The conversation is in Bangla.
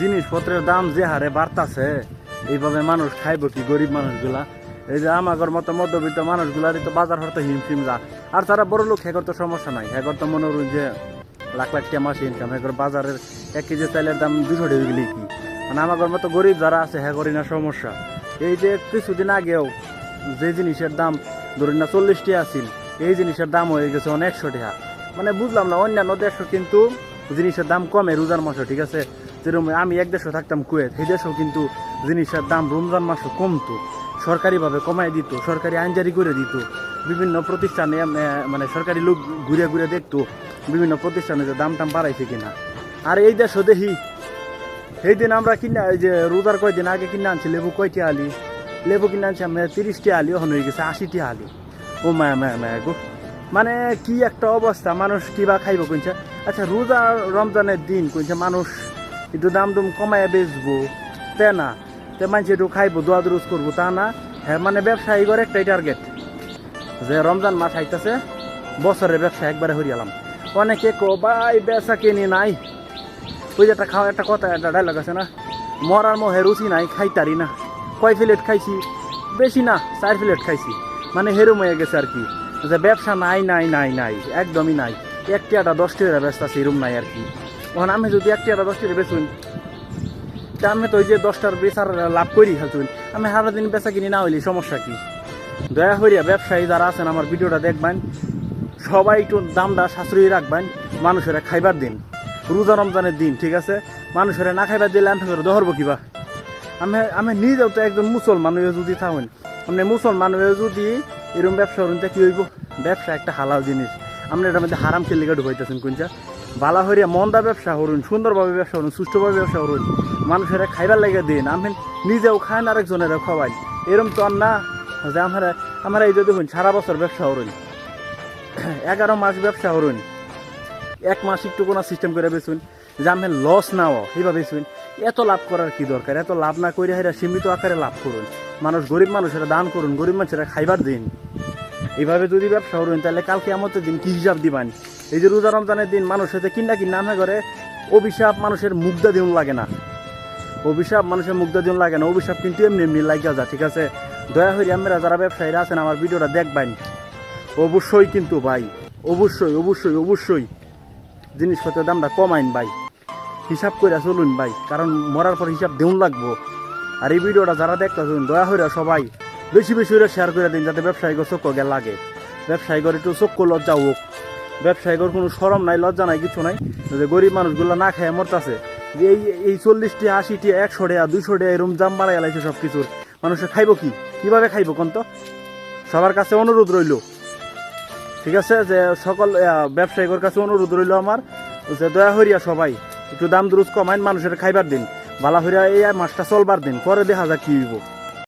জিনিসপত্রের দাম যে হারে বাড়তাছে, এইভাবে মানুষ খাইব কি গরিব মানুষগুলা? এই যে আমাগর মতো মধ্যবিত্ত মানুষগুলারই তো বাজার হয়তো হিমশিম যা। আর তারা বড় লোক, হেগর তো সমস্যা নাই। হেগর তো মনে যে লাখ লাখ টাকা মাসে ইনকাম হেগর বাজারের এক কেজি চাইলের দাম দুশো টাকা গেলে কি? মানে আমাগর মতো গরিব যারা আছে, হেগরই না সমস্যা। এই যে কিছুদিন আগেও যে জিনিসের দাম ধরুন না চল্লিশ আছিল, এই জিনিসের দাম হয়ে গেছে অনেকশো টাকা। মানে বুঝলাম না, অন্যান্য দেশও কিন্তু জিনিসের দাম কমে রোজার মাসে, ঠিক আছে? যেরকম আমি এক দেশে থাকতাম কুয়েত, সেই দেশেও কিন্তু জিনিসের দাম রমজান মাসে কমতো। সরকারিভাবে কমাই দিত, সরকারি আইন জারি করে দিত। বিভিন্ন প্রতিষ্ঠানে মানে সরকারি লোক ঘুরে ঘুরে দেখতো বিভিন্ন প্রতিষ্ঠানে যে দাম টাম বাড়াইছে কিনা। আর এই দেশও দেখি, সেই দিন আমরা কিনা যে রোজার কয়দিন আগে কিনে আনছি, লেবু কয়টি আলি? লেবু কিনে আনছি আমি তিরিশটি আলি ওখানে হয়ে গেছে আশিটি আলি। ও মায়া মায়া মায়া গো। মানে কি একটা অবস্থা, মানুষ কিবা খাইব কইছে? আচ্ছা রোজা রমজানের দিন কইছে, মানুষ একটু দাম দুম কমায় বেচবো। তে না, তে মানুষ একটু খাইবো, দোয়া দুরুজ করব, তা না হ্যাঁ মানে ব্যবসায়ী করে একটাই টার্গেট যে রমজান মাস আইতাছে, বছরের ব্যবসা একবারে হরিয়ালাম অনেকে কো ভাই, বেচা কিনি নাই। ওই যে একটা খাওয়া একটা কথা, একটা ডায়লগ আছে না? মরার মোহে রুচি নাই, খাইতারি না। কয় প্লেট খাইছি? বেশি না, চার প্লেট খাইছি। মানে হেরুম হয়ে গেছে আর কি। যে ব্যবসা নাই নাই নাই নাই, একদমই নাই। একটি আটা দশটি টাকা ব্যবসা আছে, এরম নাই আর কি। এখন আমি যদি একটি টাকা বেচুন, তা আমি তো ওই যে দশটার বেচার লাভ করি খেলতুন আমি সারাদিন বেচা কিনি না হইলে সমস্যা কি? দয়া করিয়া ব্যবসায়ী যারা আছেন, আমার ভিডিওটা দেখবেন। সবাই একটু দামটা সাশ্রয়ী রাখবেন, মানুষেরা খাইবার দিন। রোজা রমজানের দিন, ঠিক আছে? মানুষেরা না খাইবার দিলে আমি ধরবো কিবা? আমি আমি নিজেও তো একজন মুসলমান যদি থাকেন। আপনি মুসলমান হয়ে যদি এরকম ব্যবসা করুন, তা কি হইব? ব্যবসা একটা হালাল জিনিস। আপনি এটার মধ্যে হারাম খেলে ঢুকাইতেছেন কোনটা বালা হরিয়া মন্দা ব্যবসা করুন, সুন্দরভাবে ব্যবসা করুন, সুষ্ঠুভাবে ব্যবসা করুন। মানুষেরা খাইবার লাগে দিন আমি নিজেও খান আরেকজনেরও খাওয়াই এরকম তো না যে আমরা আমরা এই যদি হইন সারা বছর ব্যবসা করুন। এগারো মাস ব্যবসা করুন। এক মাস একটু কোনো সিস্টেম করে বেচুন, যে আমি লস নাও সেইভাবে বেচুন। এত লাভ করার কি দরকার? এত লাভ না করে হেরা সীমিত আকারে লাভ করুন। মানুষ গরিব মানুষেরা দান করুন, গরিব মানুষেরা খাইবার দিন। এইভাবে যদি ব্যবসা করুন, তাহলে কালকে আমাদের দিন কি হিসাব দিবেন? এই যে রোজা রমজানের দিন মানুষ হয়তো কিনা কিনা নামে করে, অভিশাপ মানুষের মুগ্ধা দিন লাগে না। অভিশাপ মানুষের মুগ্ধা দিন লাগে না, অভিশাপ কিন্তু এমনি এমনি লাগিয়া যা ঠিক আছে? দয়া হয়ে আমরা যারা ব্যবসায়ীরা আছেন, আমার ভিডিওটা দেখবেন। অবশ্যই কিন্তু ভাই, অবশ্যই অবশ্যই অবশ্যই জিনিসপত্রের দামটা কমাইন ভাই। হিসাব করে চলুন ভাই, কারণ মরার পর হিসাব দেউন লাগবো। আর এই ভিডিওটা যারা দেখতেছেন, দয়া হইরা সবাই বেশি বেশি করে শেয়ার করে দিন, যাতে ব্যবসায়ীকে চক্র গে লাগে। ব্যবসায়ীগর একটু চক্র লজ্জা হোক। ব্যবসায়ীগর কোনো সরম নাই লজ্জা নাই কিছু নাই। যে গরিব মানুষগুলো না খেয়ে মরতাছে। যে এই এই চল্লিশটি আশিটি একশো টাকা দুইশো টাকা এরম জাম বাড়াই এলাইছে সব কিছুর মানুষে খাইব কি? কীভাবে খাইব কোন তো? সবার কাছে অনুরোধ রইল। ঠিক আছে? যে সকল আহ, ব্যবসায়ীদের কাছে অনুরোধ রইল আমার। যে দয়া হরিয়া সবাই একটু দাম দুরুজ কমাইন মানুষের খাইবার দিন। বালা হরিয়া এই মাসটা চলবার দিন পরে দেখা যাক কি হইব।